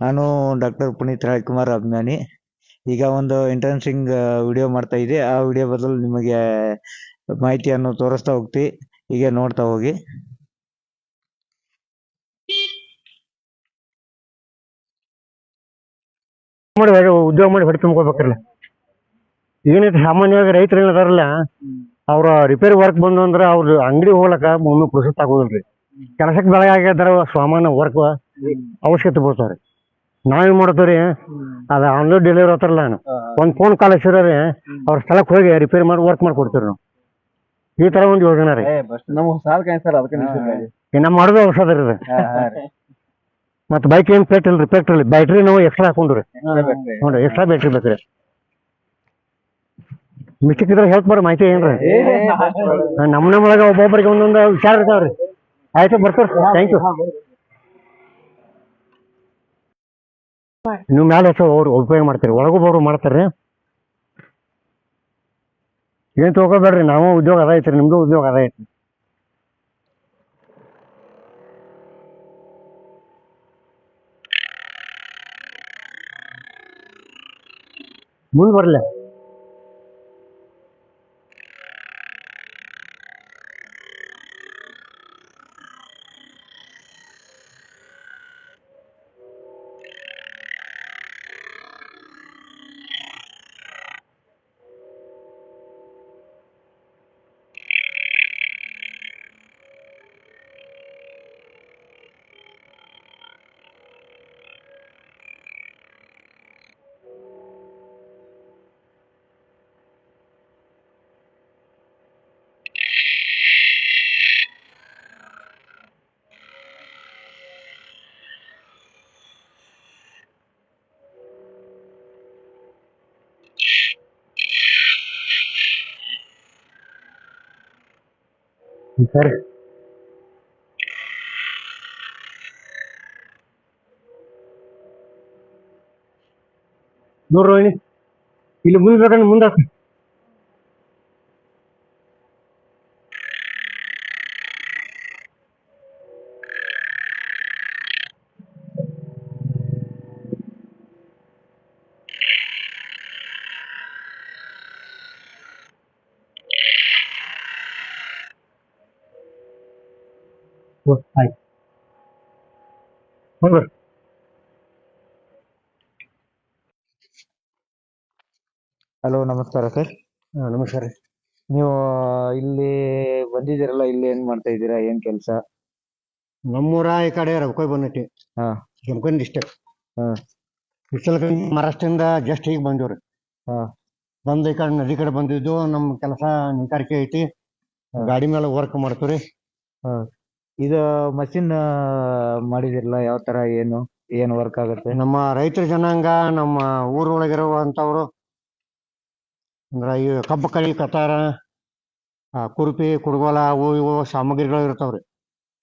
ನಾನು ಡಾಕ್ಟರ್ ಪುನೀತ್ ರಾಜ್ಕುಮಾರ್ ಅಭಿಮಾನಿ ಈಗ ಒಂದು ಇಂಟ್ರೆನ್ಸಿಂಗ್ ವಿಡಿಯೋ ಮಾಡ್ತಾ ಇದ್ದೆ. ಆ ವಿಡಿಯೋ ಬದಲು ನಿಮಗೆ ಮಾಹಿತಿಯನ್ನು ತೋರಿಸ್ತಾ ಹೋಗ್ತಿ. ಹೀಗೆ ನೋಡ್ತಾ ಹೋಗಿ. ಮಾಡಿ ಉದ್ಯೋಗ ಮಾಡಿ ಹೊಟ್ಟೆ ತುಂಬ್ಕೋಬೇಕಲ್ಲ ಏನೈತೆ ಸಾಮಾನ್ಯವಾಗಿ ರೈತರು ಏನದಾರಲ್ಲ ಅವ್ರ ರಿಪೇರಿ ವರ್ಕ್ ಬಂದು ಅಂದ್ರೆ ಅವ್ರ ಅಂಗಡಿ ಹೋಗ್ಲಕ್ಕ ಒಮ್ಮೆ ಪುರುಸತ್ ಆಗೋದಿಲ್ರಿ. ಕೆಲಸಕ್ಕೆ ಬೆಳಗ್ಗೆ ಆಗ್ಯಾದ ಸಾಮಾನ್ಯ ವರ್ಕ್ ಅವಶ್ಯಕತೆ ಬೀಳ್ತಾವ್ರಿ ನಾವೇನ್ ಮಾಡ್ತೀವ್ರಿ ಅದ ಆನ್ಲೈನ್ ಡೆಲಿವರಿ ಹತ್ರಲ್ಲ ಒಂದ್ ಫೋನ್ ಕಾಲ್ ಹಚ್ಚಿರೋರಿ ಅವ್ರ ಸ್ಥಳಕ್ಕೆ ಹೋಗಿ ರಿಪೇರಿ ಮಾಡಿ ವರ್ಕ್ ಮಾಡ್ಕೊಡ್ತೀವಿ ನಾವು ಈ ತರ ಒಂದ್ ಯೋಜನೆ ರೀ ನಮ್ಗೆ ಸಾಲ ಕಾಣಿಸ್ತಾರ ಅದಕ್ಕೆ ನಿಲ್ಸಿದ್ವಿ. ಇನ್ನ ಮಾಡೋದು ಔಷಧ ರೀ ಮತ್ತೆ ಬೈಕ್ ಏನ್ ಪೆಟ್ ಇಲ್ರಿ ಪೆಟ್ ಇಲ್ಲ ಬ್ಯಾಟ್ರಿ ನಾವು ಎಕ್ಸ್ಟ್ರಾ ಹಾಕೊಂಡ್ರಿ ನೋಡ್ರಿ ಎಕ್ಸ್ಟ್ರಾ ಬ್ಯಾಟ್ರಿ ಬೇಕ್ರಿ ಮಿಸ್ಟಿಕ್ ಇದ್ರೆ ಹೆಲ್ಪ್ ಬರ ಮಾಹಿತಿ ಏನ್ರಿ. ನಮ್ಮ ನಮ್ಮೊಳಗ ಒಬ್ಬೊಬ್ಬರಿಗೆ ಒಂದೊಂದು ವಿಚಾರ ಇರ್ತಾವ್ರಿ ಆಯ್ತು ಬರ್ತಾರ ಥ್ಯಾಂಕ್ ಯು ನೀವು ಮ್ಯಾಲೆ ಹೆಚ್ಚು ಅವ್ರು ಉಪಯೋಗ ಮಾಡ್ತೀರಿ? ಒಳಗೊಬ್ಬರು ಮಾಡ್ತಾರ್ರಿ? ಏನ್ ತಿಳ್ಕೊಬೇಡ್ರಿ ನಾವು ಉದ್ಯೋಗ ಅದ ಐತ್ರಿ, ನಿಮ್ದು ಉದ್ಯೋಗ ಅದ ಐತ್ರಿ. ಮುಂದ್ ಬರ್ಲಿ. ಸರಿ ನೋಡ್ರಿ ರೋಹಿಣಿ ಇಲ್ಲಿ ಮುಂದೆ ಬೇಕಂದ್ರೆ ಮುಂದೆ ಹಾಕು. ಫೈವ್ ಹೋಗ್ರಿ ಹಲೋ ನಮಸ್ಕಾರ ಸರ್. ನಮಸ್ಕಾರ. ರೀ ನೀವು ಇಲ್ಲಿ ಬಂದಿದ್ದೀರಲ್ಲ ಇಲ್ಲಿ ಏನ್ ಮಾಡ್ತಾ ಇದ್ದೀರಾ ಏನ್ ಕೆಲಸ? ನಮ್ಮೂರ ಈ ಕಡೆ ರಬ್ಕೊಯ್ ಬಂದೈತಿ ಹಾ. ಜಮಖಂಡಿ ಡಿಸ್ಟ್ರಿಕ್ಟ್ ಹಾ. ವಿಶಾಲಕಂಡಿ ಮಹಾರಾಷ್ಟ್ರದಿಂದ ಜಸ್ಟ್ ಈಗ ಬಂದಿವ್ರಿ ಹಾ. ಬಂದು ಈ ಕಡೆ ನದಿ ಕಡೆ ಬಂದಿದ್ದು ನಮ್ಮ ಕೆಲಸ ನಿಕಾರಿಕೆ ಐತಿ. ಗಾಡಿ ಮೇಲೆ ವರ್ಕ್ ಮಾಡ್ತೀವ್ರಿ. ಹಾ. ಇದು ಮಷಿನ್ ಮಾಡಿದಿರಲ್ಲ? ಯಾವ ತರ ಏನು ಏನು ವರ್ಕ್ ಆಗುತ್ತೆ? ನಮ್ಮ ರೈತರ ಜನಾಂಗ ನಮ್ಮ ಊರೊಳಗಿರುವಂತವ್ರು ಅಂದ್ರೆ ಈ ಕಬ್ಬು ಕಳಿ ಕತಾರ ಆ, ಕುರುಪಿ ಕುಡ್ಗೋಲ ಅವು ಇವು ಸಾಮಗ್ರಿಗಳು ಇರ್ತಾವ್ರಿ.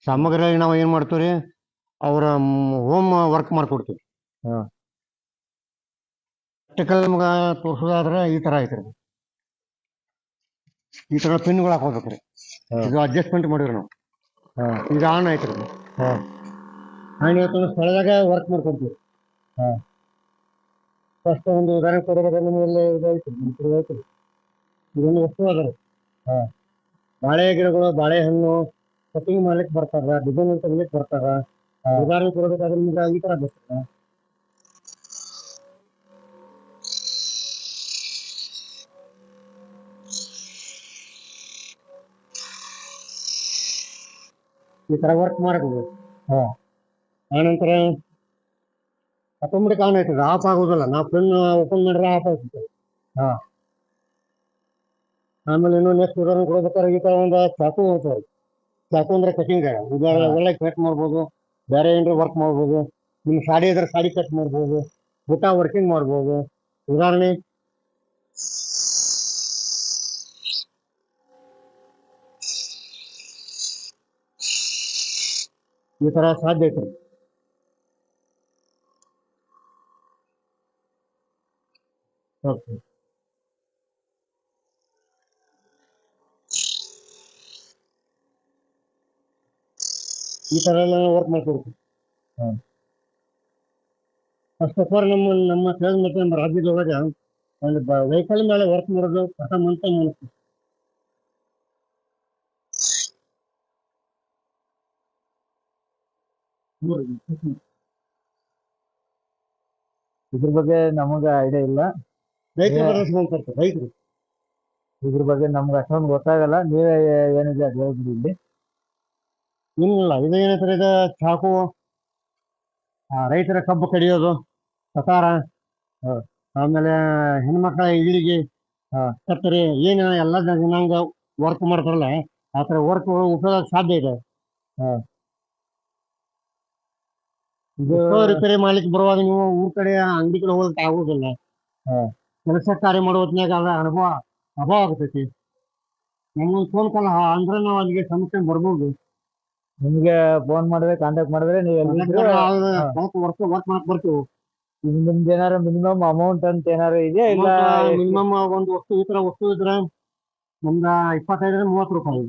ಸಾಮಗ್ರಿಗಳಿಗೆ ನಾವು ಏನ್ ಮಾಡ್ತೀವ್ರಿ? ಅವ್ರ ಹೋಮ್ ವರ್ಕ್ ಮಾಡ್ಕೊಡ್ತೀವಿ. ಹಾ. ಪ್ರಾಕ್ಟಿಕಲ್ ನಮ್ಗೆ ತೋರ್ಸೋದಾದ್ರೆ ಈ ತರ ಐತ್ರಿ. ಈ ತರ ಪಿನ್ಗಳು ಹಾಕೋಬೇಕ್ರಿ ಹಾ. ಇದು ಅಡ್ಜಸ್ಟ್ಮೆಂಟ್ ಮಾಡಿವ್ರಿ ನಾವು. ಹಾ. ಈಗ ಆನ್ ಐತ್ರಿ ಹಾ. ಆನ್ ಇವತ್ತು ಸ್ಥಳದಾಗ ವರ್ಕ್ ಮಾಡ್ಕೊಂತೀವಿ ಹಾ. ಫಸ್ಟ್ ಒಂದು ಉದಾಹರಣೆ ಕೊಡಬೇಕಾದ್ರೆ ನಿಮ್ಮಲ್ಲಿ ಇದಾಯ್ತು ನಮ್ಮ ನಮ್ ಕಡೆ ಐತ್ರಿ ಇದೊಂದು ವಸ್ತು ಅದ ರೀ. ಹಾ. ಬಾಳೆ ಗಿಡಗಳು ಬಾಳೆಹಣ್ಣು ಕಟಿಂಗ್ ಮಾಡ್ಲಿಕ್ಕೆ ಬರ್ತಾರ ಡಿಸೈನ್ ತೆಗಿಲಿಕ್ಕೆ ಬರ್ತಾರ. ಉದಾಹರಣೆ ಕೊಡಬೇಕಾದ್ರೆ ನಿಮ್ಗೆ ಈ ತರ ಬೇಕು ಈ ತರ ವರ್ಕ್ ಮಾಡಬಹುದು ಹಾ. ಆನಂತರ ಆಟೋಮೆಟಿಕ್ ಆನ್ ಆಯ್ತದೆ ಆಫ್ ಆಗೋದಿಲ್ಲ. ನಾವು ಪೆನ್ ಓಪನ್ ಮಾಡಿದ್ರೆ ಆಫ್ ಆಗ್ತದೆ ಹಾ. ಆಮೇಲೆ ಇನ್ನು ನೆಕ್ಸ್ಟ್ ಉದಾಹರಣೆ ಕೊಡ್ಬೇಕಾದ್ರೆ ಈ ತರ ಒಂದು ಚಾಕು ಹೋಗ್ತದೆ ಚಾಕು ಅಂದ್ರೆ ಕಟಿಂಗ್ ಉದಾಹರಣೆ ಒಳ್ಳೆ ಕಟ್ ಮಾಡ್ಬೋದು ಬೇರೆ ಏನಾರ ವರ್ಕ್ ಮಾಡ್ಬೋದು ನಿಮ್ ಸಾಡಿ ಇದ್ರೆ ಸಾಡಿ ಕಟ್ ಮಾಡ್ಬೋದು ಬುಟ್ಟ ವರ್ಕಿಂಗ್ ಮಾಡ್ಬೋದು. ಉದಾಹರಣೆ ಈ ತರ ಸಾಧ್ಯ ಐತ್ರಿ ಓಕೆ ಈ ತರ ಎಲ್ಲ ವರ್ಕ್ ಮಾಡ್ಕೊಡ್ತೀವಿ ಹ್ಮ್. ಫಸ್ಟ್ ಆಫ್ ಆಲ್ ನಮ್ಮ ನಮ್ಮ ತಿಳಿದ ಮತ್ತೆ ನಮ್ಮ ರಾಜ್ಯದೊಳಗೆ ಒಂದು ವೆಹಿಕಲ್ ಮೇಲೆ ವರ್ಕ್ ಮಾಡೋದು ಪ್ರಥಮ ಅಂತ ಇದ್ರ ಬಗ್ಗೆ ನಮಗ ಐಡಿಯಾ ಇಲ್ಲ. ರೈತರು ರೈತರು. ಇದ್ರ ಬಗ್ಗೆ ನಮ್ಗೆ ಅಷ್ಟೊಂದು ಗೊತ್ತಾಗಲ್ಲ. ನೀವೇ ಏನಿದೆ ಅದು ಹೇಳ್ಬಿಡಿ ಇಲ್ಲಿ. ಇಲ್ಲ ಇದು ಏನಂತಾರೆ ಇದು ಚಾಕು ಆ, ರೈತರ ಕಬ್ಬು ಕಡಿಯೋದು ಸತಾರ ಆ, ಆಮೇಲೆ ಹೆಣ್ಮಕ್ಳ ಇಳಿಗೆ ಕತ್ತರಿ ಏನು ಎಲ್ಲ ಜನಾಂಗ ವರ್ಕ್ ಮಾಡ್ತಾರಲ್ಲ ಆ ಥರ ವರ್ಕ್ ಉಪಯೋಗ ಸಾಧ್ಯ ಇದೆ. ರಿಪೇರಿ ಮಾಡ್ಲಿಕ್ಕೆ ಬರುವಾಗ ನೀವು ಊರ್ ಕಡೆ ಅಂಗಡಿ ಕಡೆ ಹೋಗಕ್ ಆಗುದಿಲ್ಲ. ಕೆಲಸ ಕಾರ್ಯ ಮಾಡೋ ಹೊತ್ನ್ಯಾಗ ಅದ ಅನುಭವ ಅಭಾವ ಆಗ್ತೈತಿ. ನಮ್ಗೊಂದು ಫೋನ್ ಕಾಲ್ ಅಂದ್ರೆ ನಾವು ಅಲ್ಲಿಗೆ ಸಮಸ್ಯೆ ಬರ್ಬೋದು. ನಿಮ್ಗೆ ಫೋನ್ ಮಾಡಿದ್ರೆ ಕಾಂಟ್ಯಾಕ್ಟ್ ಮಾಡಿದ್ರೆ ನೀವು ಎಲ್ಲಿದ್ರು ವರ್ಕ್ ಮಾಡಕ್ ಬರ್ತೀವಿ. ನಿಮ್ದು ಏನಾರು ಮಿನಿಮಮ್ ಅಮೌಂಟ್ ಅಂತ ಏನಾರು ಇದೆಯಾ ಇಲ್ಲ? ಮಿನಿಮಮ್ ಒಂದು ವಸ್ತು ಈ ತರ ವಸ್ತು ಇದ್ರೆ ನಮ್ದ ಇಪ್ಪತ್ತೈದರಿಂದ ಮೂವತ್ತು ರೂಪಾಯಿ.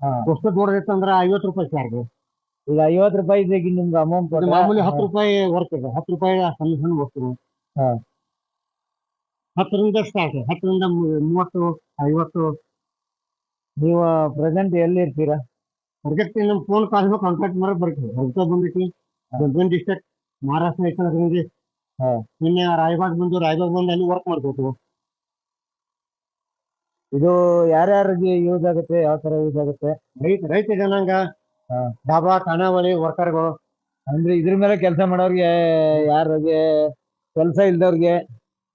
ವಸ್ತು ವಸ್ತು ದೊಡ್ಡದಿತ್ತಂದ್ರೆ ಐವತ್ತು ರೂಪಾಯಿ ಚಾರ್ಜ್. ಈಗ ಐವತ್ ರೂಪಾಯಿ ಈಗ ನಿಮ್ಗೆ ಅಮೌಂಟ್ ಮಾಮೂಲಿ ಹತ್ತು ರೂಪಾಯಿ ವರ್ಕ್ ಇದೆ ಹತ್ತು ರೂಪಾಯಿ ಸಣ್ಣ ಸಣ್ಣ ವಸ್ತು ಹಾ. ಹತ್ತರಿಂದ ಸ್ಟಾರ್ಟ್ ಹತ್ತರಿಂದ ಮೂ- ಮೂವತ್ತು ಐವತ್ತು. ನೀವು ಪ್ರೆಸೆಂಟ್ ಎಲ್ಲಿ ಇರ್ತೀರಾ? ಪ್ರಾಜೆಕ್ಟ್ ನಮ್ಮ ಫೋನ್ ಕಾಲ್ ಕಾಂಟ್ಯಾಕ್ಟ್ ಮಾಡಿ ಬರ್ತೀವಿ ಹೊರತ ಬಂದೈತಿ ಬೆಳಗಾವಿ ಡಿಸ್ಟ್ರಿಕ್ಟ್ ಮಹಾರಾಷ್ಟ್ರ ಐತಿ ಹಾ. ನಿನ್ನೆ ರಾಯಬಾಗ್ ಬಂದು ರಾಯಬಾಗ್ ಬಂದು ಅಲ್ಲಿ ವರ್ಕ್ ಮಾಡ್ಬೇಕು ಇದು ಯಾರ್ಯಾರಿಗೆ ಯೂಸ್ ಆಗುತ್ತೆ ಯಾವ ತರ ಯೂಸ್ ಆಗುತ್ತೆ? ರೈತ ರೈತ ಜನಾಂಗ. ಡಾಬಾ ಖಾನಾವಳಿ ವರ್ಕರ್ಗಳು ಅಂದ್ರೆ ಇದ್ರ ಮೇಲೆ ಕೆಲಸ ಮಾಡೋರ್ಗೆ ಯಾರಿಗೆ ಕೆಲಸ ಇಲ್ದವ್ರಿಗೆ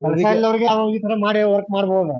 ಕೆಲಸ ಈ ತರ ಮಾಡಿ ವರ್ಕ್ ಮಾಡ್ಬೋದು.